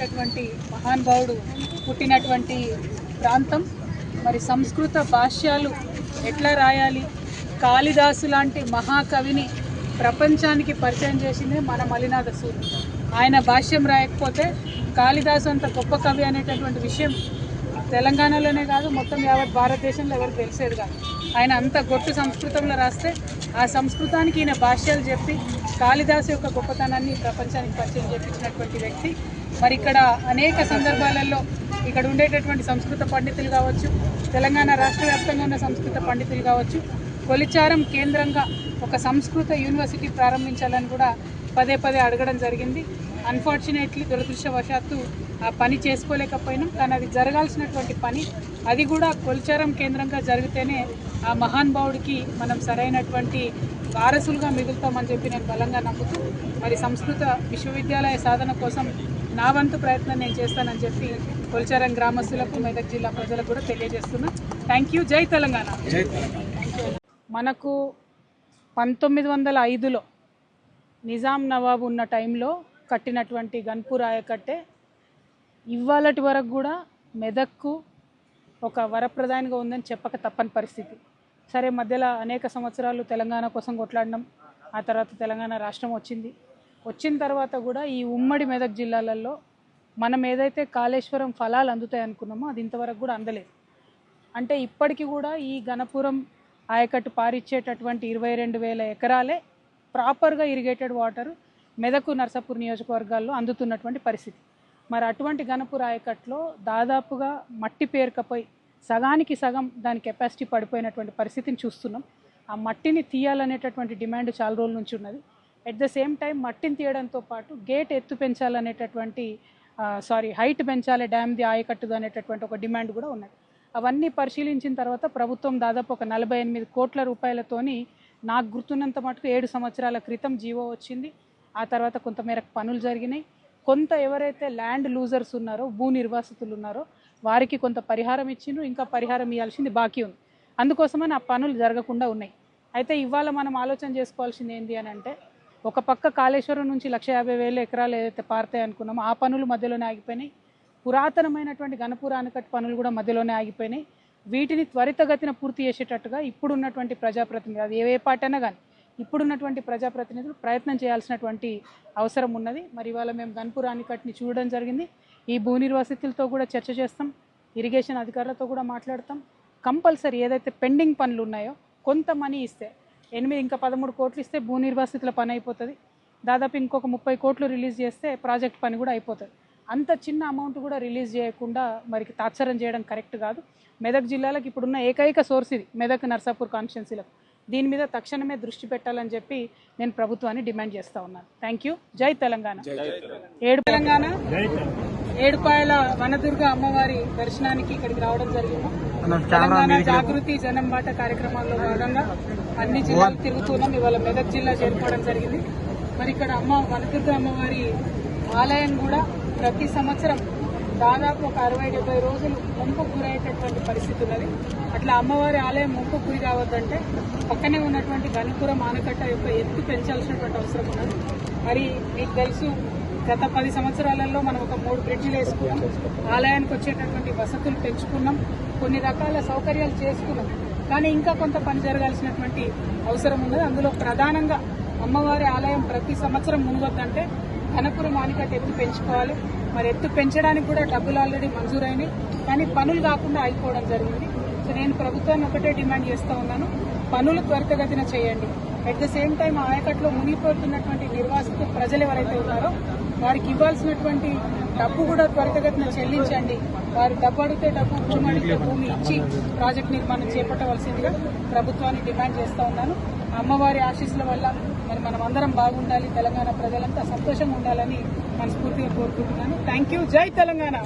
అనేటటువంటి మహానుభావుడు పుట్టినటువంటి ప్రాంతం. మరి సంస్కృత భాష్యాలు ఎట్లా రాయాలి? కాళిదాసు లాంటి మహాకవిని ప్రపంచానికి పరిచయం చేసిందే మన మలినాథ సూరి ఆయన భాష్యం రాయకపోతే కాళిదాసు అంత గొప్ప కవి అనేటటువంటి విషయం తెలంగాణలోనే కాదు మొత్తం యావత్ భారతదేశంలో ఎవరికి తెలిసేది కాదు. ఆయన అంత గొట్టు సంస్కృతంలో రాస్తే ఆ సంస్కృతానికి ఈయన భాష్యాలు చెప్పి కాళిదాసు యొక్క గొప్పతనాన్ని ప్రపంచానికి పరిచయం చేపించినటువంటి వ్యక్తి. మరి ఇక్కడ అనేక సందర్భాలలో ఇక్కడ ఉండేటటువంటి సంస్కృత పండితులు కావచ్చు తెలంగాణ రాష్ట్ర వ్యాప్తంగా ఉన్న సంస్కృత పండితులు కావచ్చు కొలిచారం కేంద్రంగా ఒక సంస్కృత యూనివర్సిటీ ప్రారంభించాలని కూడా పదే పదే అడగడం జరిగింది. అన్ఫార్చునేట్లీ దురదృష్టవశాత్తు ఆ పని చేసుకోలేకపోయినాం. కానీ అది జరగాల్సినటువంటి పని. అది కూడా కొలిచారం కేంద్రంగా జరిగితేనే ఆ మహానుభావుడికి మనం సరైనటువంటి వారసులుగా మిగులుతామని చెప్పి నేను బలంగా నమ్ముతూ మరి సంస్కృత విశ్వవిద్యాలయ సాధన కోసం నా వంతు ప్రయత్నం నేను చేస్తానని చెప్పి కొల్చారం గ్రామస్తులకు మెదక్ జిల్లా ప్రజలకు కూడా తెలియజేస్తున్నా. థ్యాంక్ యూ జై తెలంగాణ. మనకు పంతొమ్మిది వందల ఐదులో నిజాం నవాబు ఉన్న టైంలో కట్టినటువంటి గన్పూర్ ఆయకట్టే ఇవాళటి వరకు కూడా మెదక్కు ఒక వరప్రధానిగా ఉందని చెప్పక తప్పని పరిస్థితి. సరే మధ్యలో అనేక సంవత్సరాలు తెలంగాణ కోసం కొట్లాడినాం. ఆ తర్వాత తెలంగాణ రాష్ట్రం వచ్చింది. వచ్చిన తర్వాత కూడా ఈ ఉమ్మడి మెదక్ జిల్లాలలో మనం ఏదైతే కాళేశ్వరం ఫలాలు అందుతాయి అనుకున్నామో అది ఇంతవరకు కూడా అందలేదు. అంటే ఇప్పటికీ కూడా ఈ గణపురం ఆయకట్టు పారిచ్చేటటువంటి ఇరవై రెండు వేల ఎకరాలే ప్రాపర్గా ఇరిగేటెడ్ వాటర్ మెదకు నర్సాపూర్ నియోజకవర్గాల్లో అందుతున్నటువంటి పరిస్థితి. మరి అటువంటి గణపుర ఆయకట్లో దాదాపుగా మట్టి పేరుకపోయి సగానికి సగం దాని కెపాసిటీ పడిపోయినటువంటి పరిస్థితిని చూస్తున్నాం. ఆ మట్టిని తీయాలనేటటువంటి డిమాండ్ చాలా రోజుల నుంచి ఉన్నది. ఎట్ ద సేమ్ టైం మట్టిని తీయడంతో పాటు గేట్ ఎత్తు పెంచాలనేటటువంటి సారీ హైట్ పెంచాలి డ్యామ్ది ఆయకట్టుది అనేటటువంటి ఒక డిమాండ్ కూడా ఉన్నది. అవన్నీ పరిశీలించిన తర్వాత ప్రభుత్వం దాదాపు ఒక నలభై ఎనిమిది కోట్ల రూపాయలతోని నాకు గుర్తున్నంత మటుకు ఏడు సంవత్సరాల క్రితం జీవో వచ్చింది. ఆ తర్వాత కొంతమేరకు పనులు జరిగినాయి. కొంత ఎవరైతే ల్యాండ్ లూజర్స్ ఉన్నారో భూ నిర్వాసితులు ఉన్నారో వారికి కొంత పరిహారం ఇచ్చిండ్రు ఇంకా పరిహారం ఇవ్వాల్సింది బాకీ ఉంది. అందుకోసమని ఆ పనులు జరగకుండా ఉన్నాయి. అయితే ఇవాళ మనం ఆలోచన చేసుకోవాల్సింది ఏంటి అని అంటే ఒక పక్క కాళేశ్వరం నుంచి లక్ష యాభై వేల ఎకరాలు ఏదైతే పారుతాయి అనుకున్నామో ఆ పనులు మధ్యలోనే ఆగిపోయినాయి. పురాతనమైనటువంటి గణపుర ఆనకట్టు పనులు కూడా మధ్యలోనే ఆగిపోయినాయి. వీటిని త్వరితగతిన పూర్తి చేసేటట్టుగా ఇప్పుడున్నటువంటి ప్రజాప్రతినిధులు అది ఏ పాటైనా కానీ ఇప్పుడున్నటువంటి ప్రజాప్రతినిధులు ప్రయత్నం చేయాల్సినటువంటి అవసరం ఉన్నది. మరి ఇవాళ మేము గన్పూర్ ఆనకట్టుని చూడడం జరిగింది. ఈ భూ నిర్వాసితులతో కూడా చర్చ చేస్తాం. ఇరిగేషన్ అధికారులతో కూడా మాట్లాడతాం. కంపల్సరీ ఏదైతే పెండింగ్ పనులు ఉన్నాయో కొంత మనీ ఇస్తే ఎనిమిది ఇంకా పదమూడు కోట్లు ఇస్తే భూ నిర్వాసితుల పని అయిపోతుంది. దాదాపు ఇంకొక ముప్పై కోట్లు రిలీజ్ చేస్తే ప్రాజెక్ట్ పని కూడా అయిపోతుంది. అంత చిన్న అమౌంట్ కూడా రిలీజ్ చేయకుండా మరికి తాత్సరం చేయడం కరెక్ట్ కాదు. మెదక్ జిల్లాలకు ఇప్పుడున్న ఏకైక సోర్స్ ఇది మెదక్ నర్సాపూర్ కాన్స్టిట్యున్సీలకు. దీని మీద తక్షణమే దృష్టి పెట్టాలని చెప్పి నేను ప్రభుత్వాన్ని డిమాండ్ చేస్తా ఉన్నాను. థ్యాంక్ యూ జై తెలంగాణ. ఏడు తెలంగాణ. ఏడుపాయల వనదుర్గ అమ్మవారి దర్శనానికి ఇక్కడికి రావడం జరిగింది. తెలంగాణ జాగృతి జనం బాట కార్యక్రమాల్లో భాగంగా అన్ని జిల్లాలు తిరుగుతున్నాం. ఇవాళ మెదక్ జిల్లా చేరుకోవడం జరిగింది. మరి ఇక్కడ అమ్మ వనదుర్గ అమ్మవారి ఆలయం కూడా ప్రతి సంవత్సరం దాదాపు ఒక అరవై డెబ్బై రోజులు ముంపు గురయ్యేటటువంటి పరిస్థితి ఉన్నది. అట్లా అమ్మవారి ఆలయం ముంపు గురి కావద్దంటే పక్కనే ఉన్నటువంటి గణపురం ఆనకట్ట యొక్క ఎత్తు పెంచాల్సినటువంటి అవసరం ఉన్నది. మరి మీకు తెలుసు గత పది సంవత్సరాలలో మనం ఒక మూడు బ్రిడ్జిలు వేసుకున్నాం. ఆలయానికి వచ్చేటటువంటి వసతులు పెంచుకున్నాం. కొన్ని రకాల సౌకర్యాలు చేసుకున్నాం. కానీ ఇంకా కొంత పని జరగాల్సినటువంటి అవసరం ఉన్నది. అందులో ప్రధానంగా అమ్మవారి ఆలయం ప్రతి సంవత్సరం మునుగొద్దంటే ఘనపురం ఆనకట్ట ఎత్తు పెంచుకోవాలి. మరి ఎత్తు పెంచడానికి కూడా డబ్బులు ఆల్రెడీ మంజూరైనాయి. కానీ పనులు కాకుండా ఆగిపోవడం జరిగింది. సో నేను ప్రభుత్వాన్ని ఒకటే డిమాండ్ చేస్తూ ఉన్నాను. పనులు త్వరితగతిన చేయండి. అట్ ద సేమ్ టైం ఆయకట్లో మునిగిపోతున్నటువంటి నిర్వాసిత ప్రజలు ఎవరైతే ఉన్నారో వారికి ఇవ్వాల్సినటువంటి డబ్బు కూడా త్వరితగతిన చెల్లించండి. వారు డబ్బు అడిగితే డబ్బు భూమి అడిగితే భూమి ఇచ్చి ప్రాజెక్ట్ నిర్మాణం చేపట్టవలసిందిగా ప్రభుత్వాన్ని డిమాండ్ చేస్తా ఉన్నాను. అమ్మవారి ఆశీస్సుల వల్ల మరి మనం అందరం బాగుండాలి. తెలంగాణ ప్రజలంతా సంతోషంగా ఉండాలని మనస్ఫూర్తిగా కోరుకుంటున్నాను. థ్యాంక్ యూ జై తెలంగాణ.